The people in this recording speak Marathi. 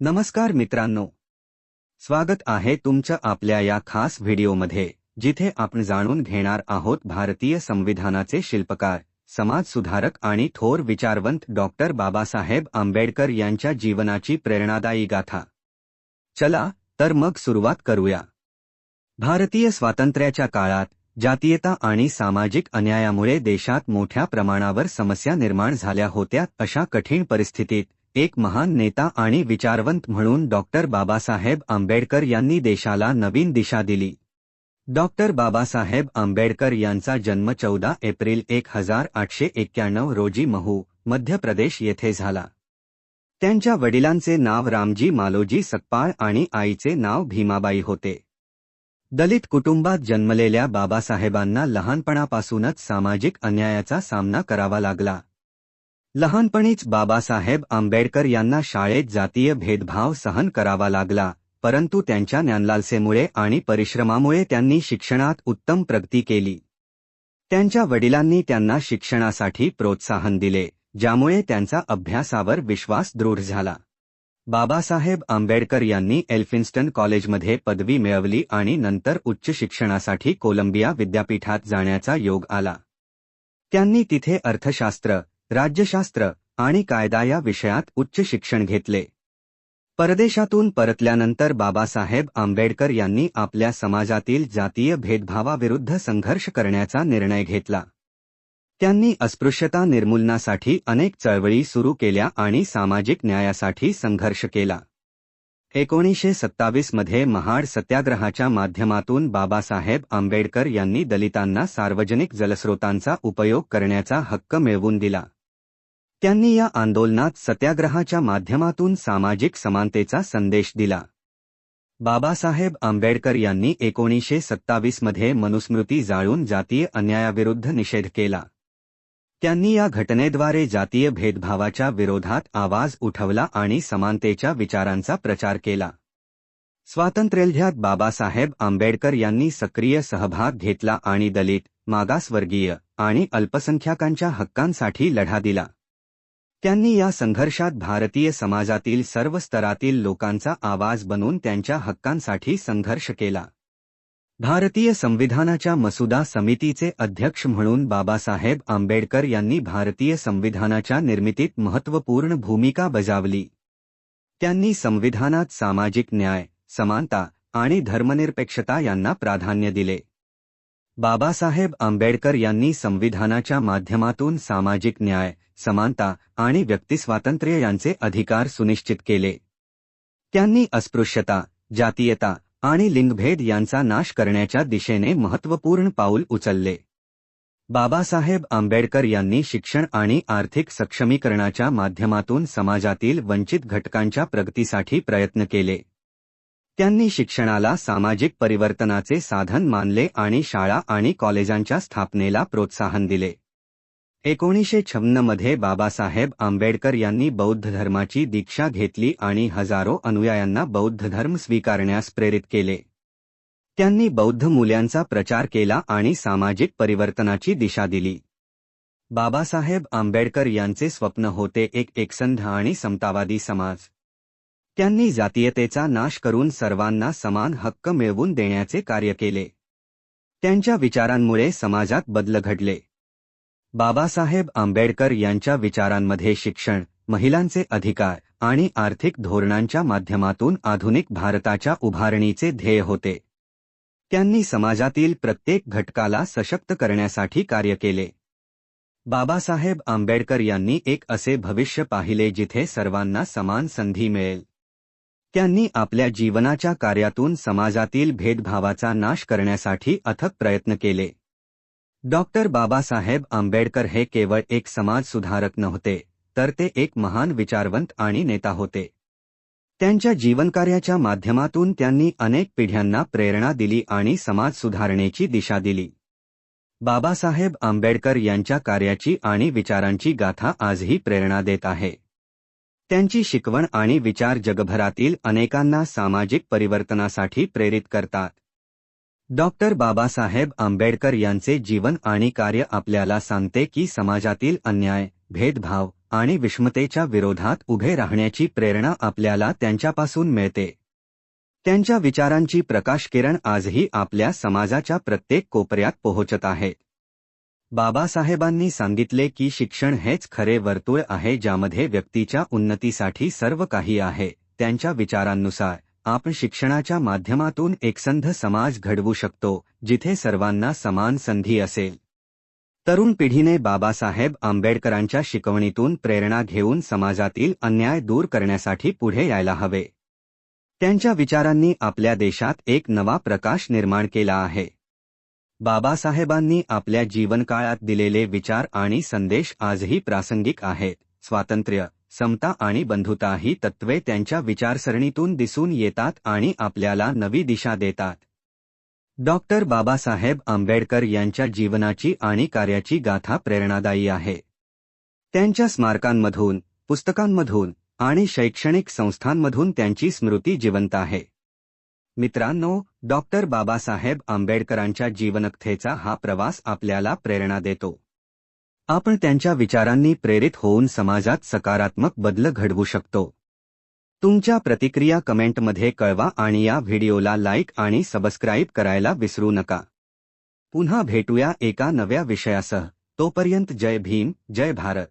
नमस्कार मित्रांनो. स्वागत आहे तुमच्या आपल्या या खास व्हिडिओमध्ये जिथे आपण जाणून घेणार आहोत भारतीय संविधानाचे शिल्पकार समाज सुधारक आणि थोर विचारवंत डॉक्टर बाबासाहेब आंबेडकर यांच्या जीवनाची प्रेरणादायी गाथा. चला तर मग सुरुवात करूया. भारतीय स्वातंत्र्याच्या काळात जातीयता आणि सामाजिक अन्यायामुळे देशात मोठ्या प्रमाणावर समस्या निर्माण झाल्या होत्या अशा कठीण परिस्थितीत एक महान नेता आणि विचारवंत म्हणून डॉक्टर बाबासाहेब आंबेडकर यांनी देशाला नवीन दिशा दिली. डॉक्टर बाबासाहेब आंबेडकर यांचा जन्म चौदा एप्रिल एक हजार आठशे एक्क्याण्णव रोजी महू मध्य प्रदेश येथे झाला. त्यांच्या वडिलांचे नाव रामजी मालोजी सकपाळ आणि आईचे नाव भीमाबाई होते. दलित कुटुंबात जन्मलेल्या बाबासाहेबांना लहानपणापासूनच सामाजिक अन्यायाचा सामना करावा लागला. लहानपणीच बाबासाहेब आंबेडकर यांना शाळेत जातीय भेदभाव सहन करावा लागला परंतु त्यांच्या ज्ञानलालसेमुळे आणि परिश्रमामुळे त्यांनी शिक्षणात उत्तम प्रगती केली. त्यांच्या वडिलांनी त्यांना शिक्षणासाठी प्रोत्साहन दिले ज्यामुळे त्यांचा अभ्यासावर विश्वास दृढ झाला. बाबासाहेब आंबेडकर यांनी एल्फिन्स्टन कॉलेजमध्ये पदवी मिळवली आणि नंतर उच्च शिक्षणासाठी कोलंबिया विद्यापीठात जाण्याचा योग आला. त्यांनी तिथे अर्थशास्त्र राज्यशास्त्र आणि कायदा या विषयात उच्च शिक्षण घेतले. परदेशातून परतल्यानंतर बाबासाहेब आंबेडकर यांनी आपल्या समाजातील जातीय भेदभावाविरुद्ध संघर्ष करण्याचा निर्णय घेतला. त्यांनी अस्पृश्यता निर्मूलनासाठी अनेक चळवळी सुरू केल्या आणि सामाजिक न्यायासाठी संघर्ष केला. एकोणीसशे सत्तावीसमध्ये महाड सत्याग्रहाच्या माध्यमातून बाबासाहेब आंबेडकर यांनी दलितांना सार्वजनिक जलस्रोतांचा उपयोग करण्याचा हक्क मिळवून दिला. त्यांनी या आंदोलनात सत्याग्रहाच्या माध्यमातून सामाजिक समानतेचा संदेश दिला. बाबासाहेब आंबेडकर यांनी एकोणीसशे सत्तावीसमध्ये मनुस्मृती जाळून जातीय अन्यायाविरुद्ध निषेध केला. त्यांनी या घटनेद्वारे जातीय भेदभावाच्या विरोधात आवाज उठवला आणि समानतेच्या विचारांचा प्रचार केला. स्वातंत्र्यलढ्यात बाबासाहेब आंबेडकर यांनी सक्रिय सहभाग घेतला आणि दलित मागासवर्गीय आणि अल्पसंख्याकांच्या हक्कांसाठी लढा दिला. त्यांनी या संघर्षात भारतीय समाजातील सर्व स्तरातील लोकांचा आवाज बनून त्यांच्या हक्कांसाठी संघर्ष केला. भारतीय संविधानाच्या मसुदा समितीचे अध्यक्ष म्हणून बाबासाहेब आंबेडकर यांनी भारतीय संविधानाच्या निर्मितीत महत्त्वपूर्ण भूमिका बजावली. त्यांनी संविधानात सामाजिक न्याय समानता आणि धर्मनिरपेक्षता यांना प्राधान्य दिले. बाबासाहेब आंबेडकर यांनी संविधानाच्या माध्यमातून सामाजिक न्याय समानता आणि व्यक्तिस्वातंत्र्य यांचे अधिकार सुनिश्चित केले. त्यांनी अस्पृश्यता जातीयता आणि लिंगभेद यांचा नाश करण्याच्या दिशेने महत्त्वपूर्ण पाऊल उचलले. बाबासाहेब आंबेडकर यांनी शिक्षण आणि आर्थिक सक्षमीकरणाच्या माध्यमातून समाजातील वंचित घटकांच्या प्रगतीसाठी प्रयत्न केले. त्यांनी शिक्षणाला सामाजिक परिवर्तनाचे साधन मानले आणि शाळा आणि कॉलेजांच्या स्थापनेला प्रोत्साहन दिले. एकोणीसशे छन्नमध्ये बाबासाहेब आंबेडकर यांनी बौद्ध धर्माची दीक्षा घेतली आणि हजारो अनुयायांना बौद्ध धर्म स्वीकारण्यास प्रेरित केले. त्यांनी बौद्ध मूल्यांचा प्रचार केला आणि सामाजिक परिवर्तनाची दिशा दिली. बाबासाहेब आंबेडकर यांचे स्वप्न होते एक एकसंध आणि समतावादी समाज. त्यांनी जातीयतेचा नाश करून सर्वांना समान हक्क मिळवून देण्याचे कार्य केले. त्यांच्या विचारांमुळे समाजात बदल घडले. बाबासाहेब आंबेडकर यांच्या विचारांमध्ये शिक्षण महिलांचे अधिकार आणि आर्थिक धोरणांच्या माध्यमातून आधुनिक भारताच्या उभारणीचे ध्येय होते. त्यांनी समाजातील प्रत्येक घटकाला सशक्त करण्यासाठी कार्य केले. बाबासाहेब आंबेडकर यांनी एक असे भविष्य पाहिले जिथे सर्वांना समान संधी मिळेल. त्यांनी आपल्या जीवनाच्या कार्यातून समाजातील भेदभावाचा नाश करण्यासाठी अथक प्रयत्न केले. डॉक्टर बाबासाहेब आंबेडकर हे केवळ एक समाज सुधारक नव्हते तर ते एक महान विचारवंत आणि नेता होते. त्यांच्या जीवनकार्याच्या माध्यमातून त्यांनी अनेक पिढ्यांना प्रेरणा दिली आणि समाज सुधारणेची दिशा दिली. बाबासाहेब आंबेडकर यांच्या कार्याची आणि विचारांची गाथा आजही प्रेरणा देत आहे. त्यांची शिकवण आणि विचार जगभरातील अनेकांना सामाजिक परिवर्तनासाठी प्रेरित करतात. डॉक्टर बाबासाहेब आंबेडकर यांचे जीवन आणि कार्य आपल्याला सांगते की समाजातील अन्याय भेदभाव आणि विषमतेच्या विरोधात उभे राहण्याची प्रेरणा आपल्याला त्यांच्यापासून मिळते. त्यांच्या विचारांची प्रकाशकिरण आजही आपल्या समाजाच्या प्रत्येक कोपऱ्यात पोहोचत आहेत बाबासाहेबांनी सांगितले की शिक्षण हेच खरे वर्तुळ आहे ज्यामध्ये व्यक्तीच्या उन्नतीसाठी सर्व काही आहे. त्यांच्या विचारांनुसार आपण शिक्षणाच्या माध्यमातून एकसंध समाज घडवू शकतो जिथे सर्वांना समान संधी असेल. तरुण पिढीने बाबासाहेब आंबेडकरांच्या शिकवणीतून प्रेरणा घेऊन समाजातील अन्याय दूर करण्यासाठी पुढे यायला हवे. त्यांच्या विचारांनी आपल्या देशात एक नवा प्रकाश निर्माण केला आहे. बाबासाहेबांनी आपल्या जीवनकाळात दिलेले विचार आणि संदेश आजही प्रासंगिक आहेत. स्वातंत्र्य समता आणि बंधुता ही तत्त्वे त्यांच्या विचारसरणीतून दिसून येतात आणि आपल्याला नवी दिशा देतात. डॉक्टर बाबासाहेब आंबेडकर यांच्या जीवनाची आणि कार्याची गाथा प्रेरणादायी आहे. त्यांच्या स्मारकांमधून पुस्तकांमधून आणि शैक्षणिक संस्थांमधून त्यांची स्मृती जिवंत आहे. मित्रांनो डॉक्टर बाबासाहेब आंबेडकरांच्या जीवनकथेचा हा प्रवास आपल्याला प्रेरणा देतो. आपण त्यांच्या विचारांनी प्रेरित होऊन समाजात सकारात्मक बदल घडवू शकतो. तुमच्या प्रतिक्रिया कमेंटमध्ये कळवा आणि या व्हिडिओला लाईक आणि सबस्क्राईब करायला विसरू नका. पुन्हा भेटूया एका नव्या विषयासह. तोपर्यंत जय भीम जय भारत.